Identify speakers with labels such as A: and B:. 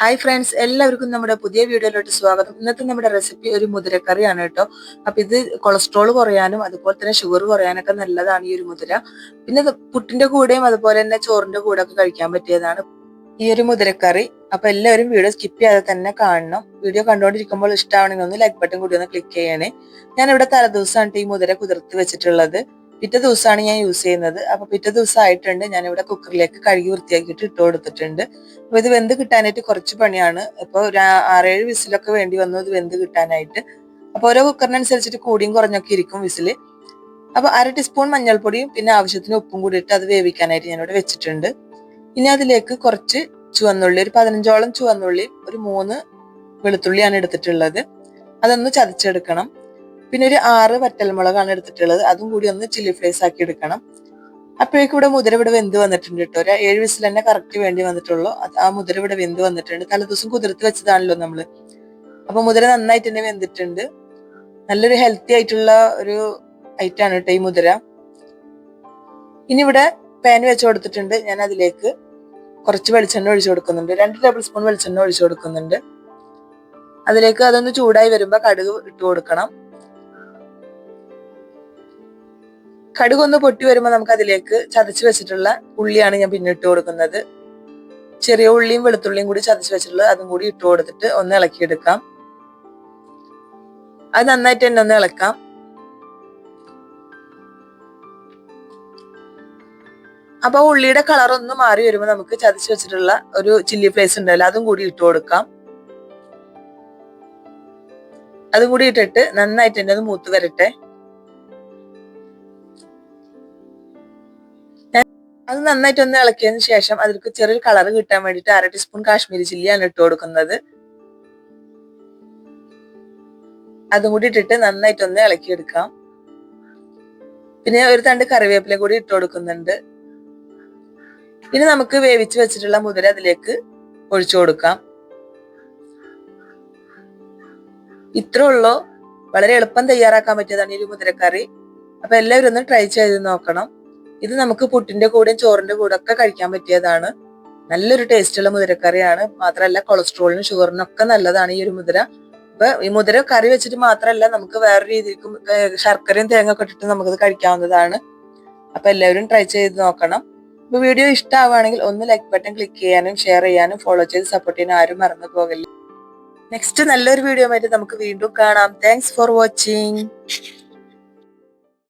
A: Hi friends എല്ലാവർക്കും നമ്മുടെ പുതിയ വീഡിയോയിലോട്ട് സ്വാഗതം. ഇന്നത്തെ നമ്മുടെ റെസിപ്പി ഒരു മുതിരക്കറിയാണ് കേട്ടോ. അപ്പൊ ഇത് കൊളസ്ട്രോൾ കുറയാനും അതുപോലെ തന്നെ ഷുഗർ കുറയാനൊക്കെ നല്ലതാണ് ഈ ഒരു മുതിര. പിന്നെ പുട്ടിന്റെ കൂടെയും അതുപോലെ തന്നെ ചോറിന്റെ കൂടെ ഒക്കെ കഴിക്കാൻ പറ്റിയതാണ് ഈ ഒരു മുതിരക്കറി. അപ്പൊ എല്ലാവരും വീഡിയോ സ്കിപ്പ് ചെയ്യാതെ തന്നെ കാണണം. വീഡിയോ കണ്ടുകൊണ്ടിരിക്കുമ്പോൾ ഇഷ്ടമാണെങ്കിൽ ഒന്ന് ലൈക്ക് ബട്ടൺ കൂടി ഒന്ന് ക്ലിക്ക് ചെയ്യണേ. ഞാൻ ഇവിടെ തലേദിവസമാണ് ഈ മുതിര കുതിർത്ത് വെച്ചിട്ടുള്ളത്. പിറ്റേ ദിവസമാണ് ഞാൻ യൂസ് ചെയ്യുന്നത്. അപ്പൊ പിറ്റേ ദിവസം ആയിട്ടുണ്ട് ഇവിടെ കുക്കറിലേക്ക് കഴുകി വൃത്തിയാക്കിയിട്ട് ഇട്ട് കൊടുത്തിട്ടുണ്ട്. അപ്പൊ ഇത് വെന്ത് കിട്ടാനായിട്ട് കുറച്ച് പണിയാണ്. ഇപ്പൊ ഒരു ആറേഴ് വിസിലൊക്കെ വേണ്ടി വന്നു. ഇത് വെന്ത് കിട്ടാനായിട്ട്. അപ്പൊ ഓരോ കുക്കറിനനുസരിച്ചിട്ട് കൂടിയും കുറഞ്ഞൊക്കെ ഇരിക്കും വിസിൽ. അപ്പൊ അര ടീസ്പൂൺ മഞ്ഞൾപ്പൊടിയും പിന്നെ ആവശ്യത്തിന് ഉപ്പും കൂടി ഇട്ട് അത് വേവിക്കാനായിട്ട് ഞാൻ ഇവിടെ വെച്ചിട്ടുണ്ട്. ഇനി അതിലേക്ക് കുറച്ച് ചുവന്നുള്ളി ഒരു പതിനഞ്ചോളം ചുവന്നുള്ളി ഒരു മൂന്ന് വെളുത്തുള്ളിയാണ് എടുത്തിട്ടുള്ളത്. അതൊന്ന് ചതച്ചെടുക്കണം. പിന്നെ ഒരു ആറ് വറ്റൽമുളകാണ് എടുത്തിട്ടുള്ളത്. അതും കൂടി ഒന്ന് ചില്ലി ഫ്ലേസ് ആക്കി എടുക്കണം. അപ്പോഴേക്കും ഇവിടെ മുതിര ഇവിടെ വെന്ത് വന്നിട്ടുണ്ട് കേട്ടോ. ഒരു ഏഴ് വിസിൽ തന്നെ കറക്റ്റ് വേണ്ടി വന്നിട്ടുള്ളൂ. ആ മുതിര ഇവിടെ വെന്ത് വന്നിട്ടുണ്ട്. തലേദിവസം കുതിർത്ത് വെച്ചതാണല്ലോ നമ്മൾ. അപ്പൊ മുതിര നന്നായിട്ട് തന്നെ വെന്തിട്ടുണ്ട്. നല്ലൊരു ഹെൽത്തി ആയിട്ടുള്ള ഒരു ഐറ്റം ആണ് കേട്ടോ ഈ മുതിര. ഇനി ഇവിടെ പാൻ വെച്ച് കൊടുത്തിട്ടുണ്ട്. ഞാൻ അതിലേക്ക് കുറച്ച് വെളിച്ചെണ്ണ ഒഴിച്ചു കൊടുക്കുന്നുണ്ട്. രണ്ട് ടേബിൾ സ്പൂൺ വെളിച്ചെണ്ണ ഒഴിച്ചു കൊടുക്കുന്നുണ്ട്. അതിലേക്ക് അതൊന്ന് ചൂടായി വരുമ്പോൾ കടുക് ഇട്ട് കൊടുക്കണം. കടുക് ഒന്ന് പൊട്ടി വരുമ്പോൾ നമുക്ക് അതിലേക്ക് ചതച്ച് വെച്ചിട്ടുള്ള ഉള്ളിയാണ് ഞാൻ പിന്നെ ഇട്ട് കൊടുക്കുന്നത്. ചെറിയ ഉള്ളിയും വെളുത്തുള്ളിയും കൂടി ചതച്ച് വെച്ചിട്ടുള്ളത് അതും കൂടി ഇട്ട് കൊടുത്തിട്ട് ഒന്ന് ഇളക്കിയെടുക്കാം. അത് നന്നായിട്ട് തന്നെ ഒന്ന് ഇളക്കാം. അപ്പൊ ഉള്ളിയുടെ കളർ ഒന്ന് മാറി വരുമ്പോൾ നമുക്ക് ചതച്ച് വെച്ചിട്ടുള്ള ഒരു ചില്ലി ഫ്ലേസ് ഉണ്ടല്ലോ അതും കൂടി ഇട്ട് കൊടുക്കാം. അതും കൂടി ഇട്ടിട്ട് നന്നായിട്ട് എന്നെ അത് മൂത്ത് വരട്ടെ. അത് നന്നായിട്ട് ഒന്ന് ഇളക്കിയതിന് ശേഷം അതിലേക്ക് ചെറിയൊരു കളർ കിട്ടാൻ വേണ്ടിയിട്ട് അര ടീസ്പൂൺ കാശ്മീരി ചില്ലിയാണ് ഇട്ട് കൊടുക്കുന്നത്. അതും കൂടി ഇട്ടിട്ട് നന്നായിട്ട് ഒന്ന് ഇളക്കിയെടുക്കാം. പിന്നെ ഒരു തണ്ട് കറിവേപ്പില കൂടി ഇട്ട് കൊടുക്കുന്നുണ്ട്. ഇനി നമുക്ക് വേവിച്ച് വെച്ചിട്ടുള്ള മുതിര അതിലേക്ക് ഒഴിച്ചു കൊടുക്കാം. ഇത്രേ ഉള്ളൂ. വളരെ എളുപ്പം തയ്യാറാക്കാൻ പറ്റിയതാണ് ഈ മുതിരക്കറി. അപ്പൊ എല്ലാവരും ഒന്ന് ട്രൈ ചെയ്ത് നോക്കണം. ഇത് നമുക്ക് പുട്ടിന്റെ കൂടെയും ചോറിന്റെ കൂടെ ഒക്കെ കഴിക്കാൻ പറ്റിയതാണ്. നല്ലൊരു ടേസ്റ്റുള്ള മുതിരക്കറിയാണ്. മാത്രമല്ല കൊളസ്ട്രോളിനും ഷുഗറിനും ഒക്കെ നല്ലതാണ് ഈ ഒരു മുതിര. അപ്പൊ ഈ മുതിര കറി വെച്ചിട്ട് മാത്രമല്ല നമുക്ക് വേറെ രീതിക്കും ശർക്കരയും തേങ്ങ ഒക്കെ ഇട്ടിട്ട് നമുക്കത് കഴിക്കാവുന്നതാണ്. അപ്പൊ എല്ലാവരും ട്രൈ ചെയ്ത് നോക്കണം. അപ്പൊ വീഡിയോ ഇഷ്ടമാവുകയാണെങ്കിൽ ഒന്ന് ലൈക്ക് ബട്ടൺ ക്ലിക്ക് ചെയ്യാനും ഷെയർ ചെയ്യാനും ഫോളോ ചെയ്ത് സപ്പോർട്ട് ചെയ്യാനും ആരും മറന്നു പോകില്ല. നെക്സ്റ്റ് നല്ലൊരു വീഡിയോ ആയിട്ട് നമുക്ക് വീണ്ടും കാണാം. Thanks for watching